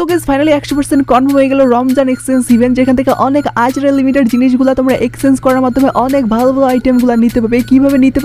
তো ফাইনালি একশো percent confirm হয়ে গেল রমজান এক্সচেঞ্জ ইভেন্ট যেখান থেকে অনেক লিমিটেড জিনিসগুলো তোমরা এক্সচেঞ্জ করার মাধ্যমে অনেক ভালো ভালো আইটেমগুলো নিতে কীভাবে নিতে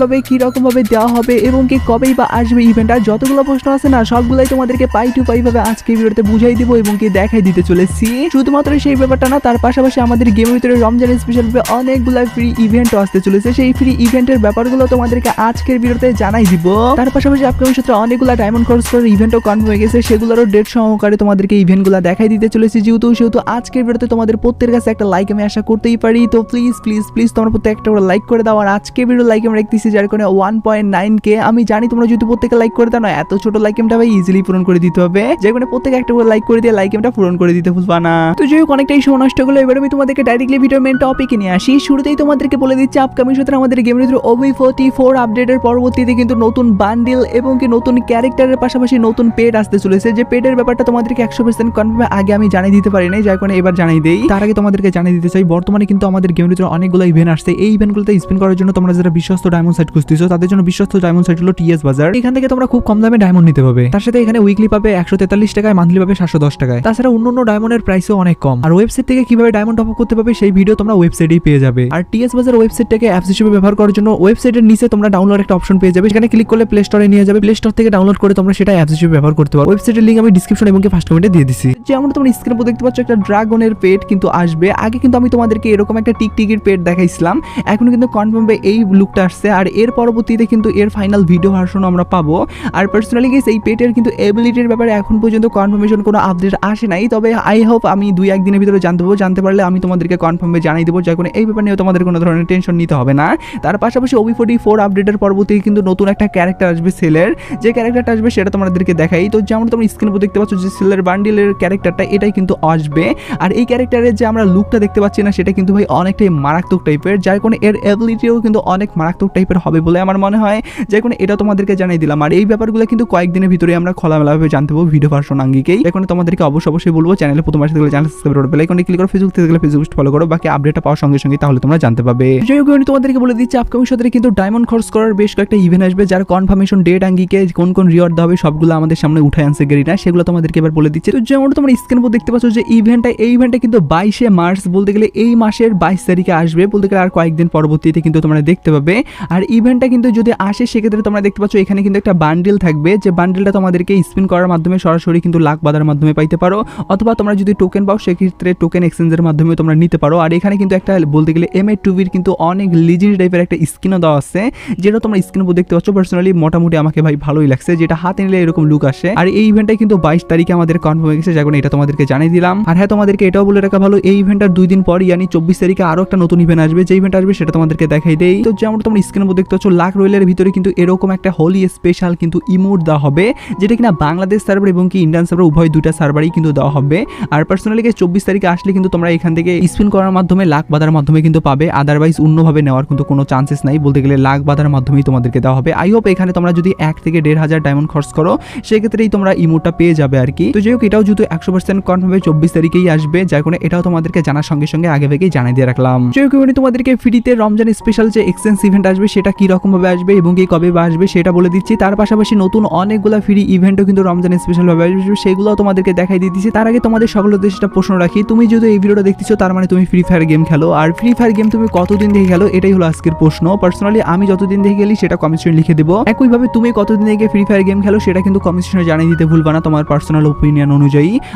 দেওয়া হবে এবং কি কবেই বা আসবে ইভেন্ট যতগুলো প্রশ্ন আছে না তোমাদেরকে পাই টু পাই ভাবে আজকে ভিডিওতে বুঝাই এবং কি দেখাই দিতে চলেছি। শুধুমাত্র সেই ব্যাপারটা না, তার পাশাপাশি আমাদের গেমের ভিতরে রমজান স্পেশাল অনেকগুলো ফ্রি ইভেন্টও আসতে চলেছে। সেই ফ্রি ইভেন্টের ব্যাপারগুলো তোমাদেরকে আজকের ভিডিওতে জানাই দিব। তার পাশাপাশি আপকামিং অনেকগুলো ডায়মন্ড খরচ করে ইভেন্টও কনফার্ম হয়ে গেছে, সেগুলোরও ডেট সহকারে তোমাদেরকে ইভেন্টগুলো দেখাই দিতে চলেছি, যেহেতু, সেহেতু আজকের ভিডিওতে তোমাদের প্রত্যেকের কাছে একটা লাইক আমি আশা করতেই পারি। তো প্লিজ প্লিজ প্লিজ তোমরা প্রত্যেক একটা করে লাইক করে দাও। আর আজকে ভিডিও লাইক আমি রাখতেছি যার কারণে ওয়ান পয়েন্ট নাইন কে আমি জানি তোমরা যদি প্রত্যেকে লাইক করে দাও, না, এত ছোট লাইক এমটা ভাই ইজিলি পূরণ করে দিতে হবে। যে কারণে প্রত্যেকে একটা করে লাইক করে দিয়ে লাইক এমটা পূরণ করে দিতে ভুলবা না। তো যাই হোক, অনেকটাই সময় নষ্ট করল এবার আমি তোমাদেরকে ডাইরেক্টলি ভিডিও মেন টপিকে নিয়ে আসি। শুরুতেই তোমাদেরকে বলে দিচ্ছি আপকামিং সূত্রে আমাদের গেমের ভিতরে ওভি ফোর্টি ফোর আপডেটের পরবর্তীতে কিন্তু নতুন বান্ডিল এবং কি নতুন ক্যারেক্টারের পাশাপাশি নতুন পেড আসতে চলেছে। যে পেডের ব্যাপারটা তোমাদেরকে একশো পার্সেন্ট কনফার্ম আগে আমি জানিয়ে দিতে পারি নাই, যার কারণে এবার জানাই দেই। তার আগে তোমাদেরকে জানিয়ে দিতে চাই, বর্তমানে কিন্তু আমাদের গেমের ভিতরে অনেকগুলো ইভেন্ট আসছে। এই ইভেন্টগুলোতে স্পিন করার জন্য তোমরা যারা বিশ্বস্ত ডায়মন্ড সাইট খুঁজতেছো, তাদের জন্য বিশ্বস্ত ডায়মন্ড সাইট হলো টিএস বাজার এখান থেকে তোমরা খুব কম দামে ডায়মন্ড নিতে পাবে তার সাথে এখানে উইকলি পাবে একশো তেতাল্লিশ টাকায় মান্থলি পাবে সাতশো দশ টাকায়। তাছাড়া অন্য অন্য ডায়মন্ডের প্রাইসও অনেক কম। আর ওয়েবসাইট থেকে কীভাবে ডায়মন্ড টপ করতে পারবে, সেই ভিডিও তোমরা ওয়েবসাইটেই পেয়ে যাবে। আর টিএস বাজার ওয়েবসাইটটাকে অ্যাপস হিসেবে ব্যবহার করার জন্য ওয়েবসাইটের নিচে তোমরা ডাউনলোড একটা অপশন পেয়ে যাবে। সেখানে ক্লিক করলে প্লে স্টোরে নিয়ে যাবে। প্লে স্টোর থেকে ডাউনলোড করে তোমরা সেটা অ্যাপস হিসেবে ব্যবহার করতে পারো। ওয়েবসাইটের লিঙ্ক আমি ডিসক্রিপশন এবং ফার্স্ট কমেন্টে দিয়ে দিছি। যেমন তোমরা স্ক্রিনে দেখতে পাচ্ছ, একটা ড্রাগনের পেট কিন্তু আসবে। আগে কিন্তু আমি তোমাদেরকে এরকম একটা টিকটিকির পেট দেখাইছিলাম। এখন কিন্তু কনফার্মে এই লুকটা আসছে। আর এর পরবর্তীতে কিন্তু এর ফাইনাল ভিডিও ভার্সন আমরা পাবো। আর পার্সোনালি গেস এই পেটের কিন্তু এবিলিটির ব্যাপারে এখন পর্যন্ত কনফার্মেশন কোনো আপডেট আসে নাই। তবে আই হোপ আমি দুই একদিনের ভিতরে জানতে পারব। জানতে পারলে আমি তোমাদেরকে কনফার্মে জানাই দেবো। যার কোনো এই ব্যাপার নিয়ে তোমাদের কোনো ধরনের টেনশন নিতে হবে না। তার পাশাপাশি ওবি ফোর্টি ফোর আপডেটের পরবর্তী কিন্তু নতুন একটা ক্যারেক্টার আসবে সেলের যে ক্যারেক্টারটা আসবে সেটা তোমাদেরকে দেখাই। তো যেমন তোমরা স্ক্রিনে দেখতে পাচ্ছ যে সেলের বান্ডিলের ক্যারেক্টারটা এটাই কিন্তু আসবে। আর এই ক্যারেক্টারের যে আমরা লুকটা দেখতে পাচ্ছি না, সেটা কিন্তু ভাই অনেকটাই মারাত্মক টাইপের যার কোনো এর অ্যাবিলিটিও কিন্তু অনেক মারাত্মক টাইপের হবে বলে আমার মনে হয়। যার কোনো এটা তোমাদেরকে জানাই দিলাম। আর এই ব্যাপারগুলো কিন্তু কয়েকদিনের ভিতরে আমরা খোলামেলাভাবে জানতে পারব ভিডিও ভার্সন আঙ্গিকেই। এখন তোমাদেরকে অবশ্যই অবশ্যই বলব চ্যানেলে প্রথম আসতে গেলে চ্যানেল সাবস্ক্রাইব করো বেলাইকনে ক্লিক করো ফেসবুক থেকে গেলে ফেসবুক ফলো করো, বাকি আপডেটটা পাওয়ার সঙ্গে সঙ্গে তাহলে তোমরা জানতে পারবে যাই আমি তোমাদেরকে বলে দিচ্ছি আপকামিং সতেরে কিন্তু ডায়মন্ড খরচ করার বেশ কয়েকটা ইভেন্ট আসবে, যার কনফার্মেশন ডেট আঙ্গিকে, কোন কোন রিওয়ার্ড হবে, সবগুলো আমাদের সামনে উঠে আনছে গেরিনা সেগুলো তোমাদেরকে এবার বলে দিচ্ছি। তো যেমন তোমরা স্ক্রিন উপর দেখতে পাচ্ছ যে ইভেন্টটা এই ইভেন্টটা কিন্তু বাইশে মার্চ বলতে গেলে এই মাসের বাইশ তারিখে আসবে। বলতে গেলে আর কয়েকদিন পরবর্তীতে কিন্তু তোমরা দেখতে পাবে। আর ইভেন্টটা কিন্তু যদি আসে, সেক্ষেত্রে তোমরা দেখতে পাচ্ছ এখানে কিন্তু একটা বান্ডিল থাকবে। যে বান্ডিলটা তোমাদেরকে স্পিন করার মাধ্যমে সরাসরি কিন্তু লাখ বাদার মাধ্যমে পাইতে পারো। অথবা তোমরা যদি টোকেন পাও, সেক্ষেত্রে টোকেন এক্সচেঞ্জের মাধ্যমে তোমরা নিতে পারো। আর এখানে কিন্তু একটা বলতে গেলে এম এ টুবির কিন্তু অনেক লিজেন্ড টাইপের একটা স্কিনও দেওয়া আছে। যেটা তোমরা স্ক্রিন উপর দেখতে পাচ্ছ। পার্সোনালি মোটামুটি আমাকে ভাই ভালোই লাগছে। যেটা হাতে নিলে এরকম লুক আসে। আর এই ইভেন্টটা কিন্তু বাইশ তারিখে আমাদের কনফার্ম হয়ে গেছে, যার এটা তোমাদেরকে জানিয়ে দিলাম। আর হ্যাঁ তোমাদেরকে এটাও বলে রাখা ভালো, এই ইভেন্টটার দুই দিন পর ইয়ানি চব্বিশ তারিখে আরও একটা নতুন ইভেন্ট আসবে। যে ইভেন্ট আসবে, সেটা তোমাদেরকে দেখাই দেই। তো যেমন তোমরা স্ক্রিন উপর দেখতে লাখ রয়েলের ভিতরে কিন্তু এরকম একটা হোলি স্পেশাল কিন্তু ইমোট দেওয়া হবে, যেটা কিনা বাংলাদেশ সার্ভার এবং কি ইন্ডিয়ান সার্ভার উভয় দুইটা সার্ভারই কিন্তু দেওয়া হবে। আর পার্সোনালি চব্বিশ তারিখে আসলে কিন্তু তোমরা এখান থেকে স্পিন করার মাধ্যমে লাখ বাধার মাধ্যমে কিন্তু পাবে। আদারওয়াইজ অন্যভাবে নেওয়ার কিন্তু কোনো চান্সেস নাই। বলতে গেলে লাখ বাধার মাধ্যমেই তোমাদেরকে দেওয়া হবে। আই হোপ এখানে তোমরা যদি এক থেকে দেড় হাজার ডায়মন্ড খরচ করো, সেক্ষেত্রেই তোমরা ইমোটটা পেয়ে যাবে আর কি। তো যাই হোক এটাও যেহেতু একশো পার্সেন্ট কনফার্ম চব্বিশ তারিখেই আসবে, যার কারণে এটাও তোমাদেরকে জানার সঙ্গে সঙ্গে আগে থেকেই জানিয়ে দিয়ে রাখলাম। যাই তোমাদেরকে ফ্রিতে রমজান স্পেশাল যে এক্সচেঞ্জ ইভেন্ট আসবে, সেটা কি রকম ভাবে আসবে এবং কি কবে আসবে সেটা বলে দিচ্ছি। তার পাশাপাশি নতুন অনেকগুলো ফ্রি ইভেন্টও কিন্তু রমজান স্পেশাল ভাবে আসবে সেগুলো তোমাদেরকে দেখাই দিয়ে দিচ্ছি। তার আগে তোমাদের সকল উদ্দেশ্যে একটা প্রশ্ন রাখি, তুমি যদি এই ভিডিওটা দেখতেছো, তার মানে তুমি ফ্রি ফায়ার গেম খেলো। আর ফ্রি ফায়ার গেম তুমি কতদিন দেখে খেলো, এটাই হলো আজকের প্রশ্ন। পার্সোনালি আমি যতদিন দেখে গেলি সেটা কমেন্ট লিখে দেবো। একইভাবে তুমি কতদিন থেকে ফ্রি ফায়ার গেম খেলো, সেটা কিন্তু কমিশনে জানিয়ে দিতে ভুলবা না, তোমার পার্সোনাল ওপিনিয়ন অনুযায়ী।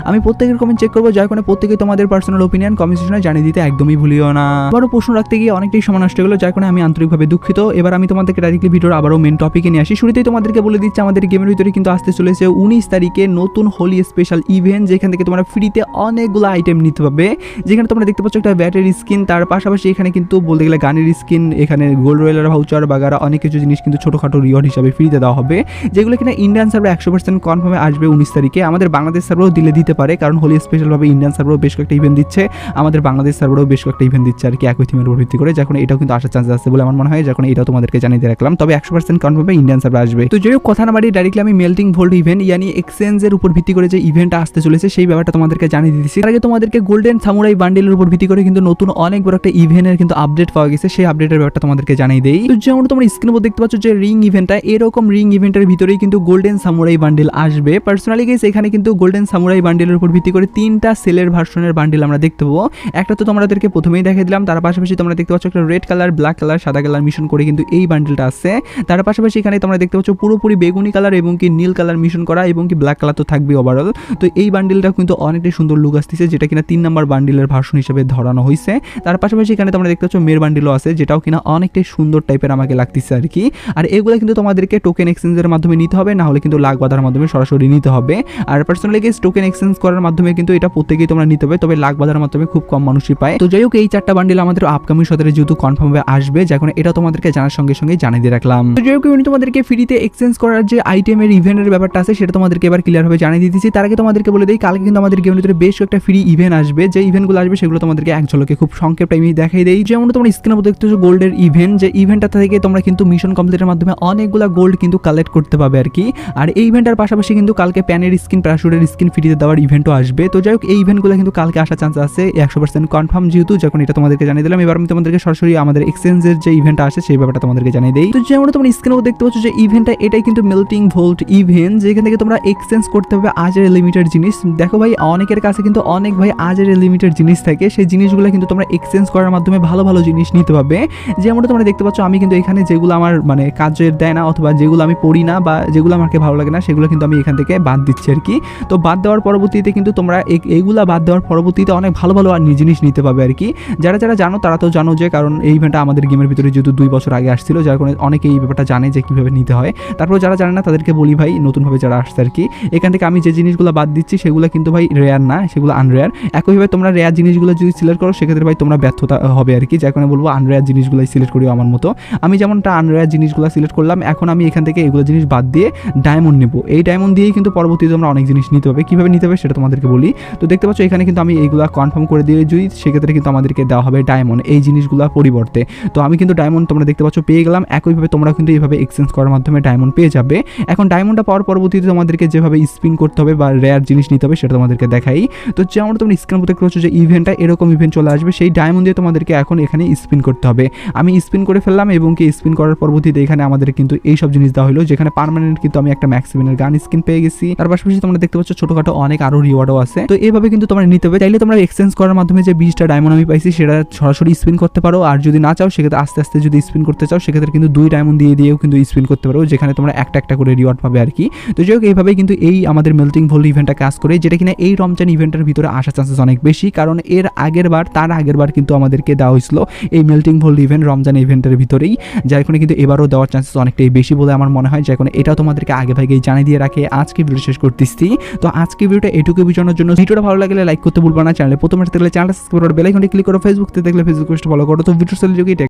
আমি প্রত্যেকের কমেন্ট চেক করব, যার কারণে প্রত্যেকে তোমাদের পার্সোনাল ওপিনিয়ন কমেন্ট জানিয়ে দিতে একদমই ভুলিও না। আবারও প্রশ্ন রাখতে গিয়ে অনেকটাই সময় নষ্ট গেলো, যার কারণে আমি আন্তরিকভাবে দুঃখিত। এবার আমি তোমাদেরকে ডাইরেক্টলি ভিডিওর আবারও মেন টপিকে নিয়ে আসি। শুরুতেই তোমাদেরকে বলে দিচ্ছি, আমাদের গেমের ভিতরে কিন্তু আসতে চলেছে উনিশ তারিখে নতুন হোলি স্পেশাল ইভেন্ট যেখান থেকে তোমরা ফ্রিতে অনেকগুলো আইটেম নিতে পারবে। যেখানে তোমরা দেখতে পাচ্ছ একটা ব্যাটারি স্কিন তার পাশাপাশি এখানে কিন্তু বলতে গেলে গানের স্কিন এখানে গোল্ড রয়েলার ভাউচার বাগারা, অনেক কিছু জিনিস কিন্তু ছোটোখাটো রিওয়ার্ড হিসাবে ফ্রিতে দেওয়া হবে, যেগুলো কিনা ইন্ডিয়ান সার্ভার একশো পার্সেন্ট কনফার্মে আসবে উনিশ তারিখে। আমাদের বাংলাদেশ সার্ভারও দিলে দিতে পারে, কারণ হোলি স্পেশালভাবে ইন্ডিয়ান সার্ভারও বেশ কয়েকটা ইভেন্ট দিচ্ছে, আমাদের বাংলাদেশ সার্ভারও বেশ কয়েকটা ইভেন্ট দিচ্ছে আর কি একই থিমের উপর ভিত্তি করে যখন এটাও কিন্তু আসার চান্স আছে বলে আমার মনে হয় যখন এটাও তোমাদেরকে জানিয়ে রাখলাম। তবে একশো পার্সেন্ট কনফার্মে ইন্ডিয়ান সার্ভার আসবে। তো যাই হোক, কথা না বাড়ি ডাইরেক্টলি আমি মেল্টিং ভোল্ট ইভেন্ট ইয়ানি এক্সচেঞ্জের উপর ভিত্তি করে যে ইভেন্টটা আসতে চলেছে, সেই ব্যাপারটা তোমাদেরকে জানিয়ে দিচ্ছি আগে তোমাদেরকে গোল্ডেন সামুরাই বান্ডেলের উপর ভিত্তি করে কিন্তু নতুন অনেক বড় একটা ইভেন্টের কিন্তু আপডেট পাওয়া গেছে, সেই আপডেটের ব্যাপারটা তোমাদেরকে জানিয়ে দেই। তো যেমন তোমরা স্ক্রিনের উপর দেখতে পাচ্ছ যে রিং ইভেন্টটা এরকম রিং ইভেন্টের ভিতরেই কিন্তু গোল্ডেন সামুরাই বান্ডেল আসবে। পার্সোনালি গেস এখানে কিন্তু গোল্ডেন সামুরাই বান্ডিলের উপর ভিত্তি করে তিনটা সেলের ভার্সনের বান্ডিল আমরা দেখতে পাবো। একটা তো তোমাদেরকে প্রথমেই দেখে দিলাম, তার পাশাপাশি তোমরা দেখতে পাচ্ছ একটা রেড কালার, ব্ল্যাক কালার, সাদা কালার মিশন করে কিন্তু এই বান্ডিলটা আছে। তার পাশাপাশি এখানে তোমরা দেখতে পাচ্ছ পুরোপুরি বেগুনি কালার এবং কি নীল কালার মিশন করা এবং কি ব্ল্যাক কালার তো থাকবে ওভারঅল তো এই বান্ডিলটা কিন্তু অনেকটাই সুন্দর লুক আসতেছে, যেটা কিনা তিন নাম্বার বান্ডিলের ভার্সন হিসেবে ধরানো হয়েছে তার পাশাপাশি এখানে তোমরা দেখতে পাচ্ছ মের বান্ডিলও আছে, যেটাও কিনা অনেকটাই সুন্দর টাইপের আমাকে লাগতেছে আর কি। আর এগুলো কিন্তু তোমাদেরকে টোকেন এক্সচেঞ্জের মাধ্যমে নিতে হবে, না হলে কিন্তু লাখ বাঁধার মাধ্যমে সরাসরি নিতে হবে। আর পার্সোনালি গেস টোকেন এক্সচেঞ্জ করার মাধ্যমে কিন্তু এটা প্রত্যেকেই তোমরা নিতে হবে তবে লাখ বাঁধার মাধ্যমে খুব কম মানুষই পায়। তো যাই হোক, এই চারটা বান্ডিল আমাদের আপকামিং সতেরো যেহেতু কনফার্ম ভাবে আসবে যখন এটা তোমাদেরকে জানার সঙ্গে সঙ্গে জানিয়ে দিয়ে রাখলাম। তো যাই হোক আমি তোমাদেরকে ফ্রিতে এক্সচেঞ্জ করার যে আইটেমের ইভেন্টের ব্যাপারটা আছে, সেটা তোমাদেরকে এবার ক্লিয়ার ভাবে জানিয়ে দিতেছি তার আগে তোমাদেরকে বলে দিই, কালকে কিন্তু আমাদের গেমের ভিতরে বেশ কয়েকটা ফ্রি ইভেন্ট আসবে। যে ইভেন্টগুলো আসবে, সেগুলো তোমাদেরকে এক ঝলকে খুব সংক্ষেপ টাইমে দেখাই দেই। যেমন তোমরা স্ক্রিনের মধ্যে দেখতেছো গোল্ডের ইভেন্ট যে ইভেন্টটা থেকে তোমরা কিন্তু মিশন কমপ্লিটের মাধ্যমে অনেকগুলো গোল্ড কিন্তু কালেক্ট করতে পারবে আর কি। আর এই ইভেন্টের পাশাপাশি কিন্তু কালকে প্যানের স্কিন প্যারাশুটের ফ্রিতে দেওয়ার ইভেন্টও আসবে। তো যাই হোক, এই ইভেন্টগুলো কিন্তু কালকে আসার চান্স আছে, একশো পার্সেন্ট কনফার্ম যেহেতু যখন এটা তোমাদেরকে জানিয়ে দিলাম, এবার আমি তোমাদেরকে সরাসরি আমাদের এক্সচেঞ্জের যে ইভেন্টটা আসে সেই ব্যাপারটা তোমাদেরকে জানিয়ে দিই। তো যেমন তোমরা স্ক্রিনেও দেখতে পাচ্ছ যে ইভেন্টটা এটাই কিন্তু মেল্টিং ভোল্ট ইভেন্ট যেখান থেকে তোমরা এক্সচেঞ্জ করতে হবে আজের লিমিটেড জিনিস। দেখো ভাই, অনেকের কাছে কিন্তু অনেক ভাই আজের লিমিটেড জিনিস থাকে, সেই জিনিসগুলো কিন্তু তোমরা এক্সচেঞ্জ করার মাধ্যমে ভালো ভালো জিনিস নিতে পারবে। যেমন তোমরা দেখতে পাচ্ছ, আমি কিন্তু এখানে যেগুলো আমার মানে কাজের দেয় না, অথবা যেগুলো আমি পড়ি না, বা যেগুলো আমাকে ভালো লাগে না, সেগুলো কিন্তু আমি এখান থেকে বাদ দিচ্ছি আর কি। তো বাদ দেওয়ার পরবর্তীতে কিন্তু তোমরা এইগুলা বাদ দেওয়ার পরবর্তীতে অনেক ভালো ভালো আর জিনিস নিতে পাবে আর কি। যারা যারা জানো তারা তো জানো যে, কারণ এই ইভেন্টটা আমাদের গেমের ভিতরে যেহেতু দুই বছর আগে আসছিল, যার কারণে অনেকে এই ব্যাপারটা জানে যে কীভাবে নিতে হয়। তারপর যারা জানে না তাদেরকে বলি ভাই, নতুনভাবে যারা আসছে আর কি। এখান থেকে আমি যে জিনিসগুলো বাদ দিচ্ছি সেগুলো কিন্তু ভাই রেয়ার না, সেগুলো আনরেয়ার একইভাবে তোমরা রেয়ার জিনিসগুলো যদি সিলেক্ট করো, সেক্ষেত্রে ভাই তোমরা ব্যর্থতা হবে আর কি। যার কারণে বলব আনরেয়ার জিনিসগুলোই সিলেক্ট করিও আমার মতো। আমি যেমনটা আনরেয়ার জিনিসগুলো সিলেক্ট করলাম, এখন আমি এখান থেকে এগুলো জিনিস বাদ দিয়ে ডায়মন্ড নেব। এই ডায়মন্ড দিয়েই কিন্তু পরবর্তীতে তোমরা অনেক জিনিস নিতে হবে, কীভাবে নিতে হবে সেটা তোমাদেরকে বলি। তো দেখতে পাচ্ছ, এখানে কিন্তু আমি এইগুলো কনফার্ম করে দিয়ে যদি সেক্ষেত্রে কিন্তু আমাদেরকে দেওয়া হবে ডায়মন্ড এই জিনিসগুলো পরিবর্তে। তো আমি কিন্তু ডায়মন্ড তোমরা দেখতে পাচ্ছ পেয়ে গেলাম। একইভাবে তোমরা কিন্তু এইভাবে এক্সচেঞ্জ করার মাধ্যমে ডায়মন্ড পেয়ে যাবে। এখন ডায়মন্ডটা পাওয়ার পরবর্তীতে তোমাদেরকে যেভাবে স্পিন করতে হবে বা রেয়ার জিনিস নিতে হবে সেটা তোমাদেরকে দেখাই। তো যেমন তোমরা স্ক্রিন দেখতে পাচ্ছ যে ইভেন্টটা এরকম ইভেন্ট চলে আসবে, সেই ডায়মন্ড দিয়ে তোমাদেরকে এখন এখানে স্পিন করতে হবে। আমি স্পিন করে ফেললাম এবং কি স্পিন করার পরবর্তীতে এখানে আমাদের কিন্তু এইসব জিনিস দেওয়া হলো, যেখানে পারমানেন্ট কিন্তু আমি একটা ম্যাক্সিমিনের গান স্কিন পেয়ে গেছি। তার পাশাপাশি তোমরা দেখতে পাচ্ছ ছোটখাটো অনেক আরও রিওয়ার্ডও আছে। তো এইভাবে কিন্তু তোমরা নিতে হবে। চাইলে তোমরা এক্সচেঞ্জ করার মাধ্যমে যে বিশটা ডায়মন্ড আমি পাইছি, সেটা সরাসরি স্পিন করতে পারো। আর যদি না চাও, সেক্ষেত্রে আস্তে আস্তে যদি স্পিন করতে চাও, সেক্ষেত্রে কিন্তু দুই ডায়মন্ড দিয়ে দিয়েও কিন্তু স্পিন করতে পারো, যেখানে তোমরা একটা একটা করে রিওয়ার্ড পাবে আর কি। তো যাই হোক এইভাবেই কিন্তু এই আমাদের মেল্টিং ভোল ইভেন্টটা কাজ করে, যেটা কিনা এই রমজান ইভেন্টের ভিতরে আসার চান্সেস অনেক বেশি। কারণ এর আগের বার, তার আগের বার কিন্তু আমাদেরকে দেওয়া হয়েছিল এই মেল্টিং ভোল ইভেন্ট রমজান ইভেন্টের ভিতরেই। যার কারণে কিন্তু এবারও দেওয়ার চান্সেস অনেকটাই বেশি বলে আমার মনে হয়। যার কারণে এটাও তোমাদেরকে আগে ভাগেই জানিয়ে দিয়ে রাখে। আজকে ভিডিও শেষ করতেছি। তো আজকে ভিডিওটা এটুকু বিজনের জন্য। ভিডিওটা ভালো লাগলে লাইক করতে ভুলবো না। চ্যানেলে প্রথমে দেখলে চ্যানেল সাবস্ক্রাইব করে বেলাইকনটি ক্লিক করো ফেসবুক থেকে দেখলে ফেসবুক পেজটা ফলো করো। তো ভিডিও চলে যোগে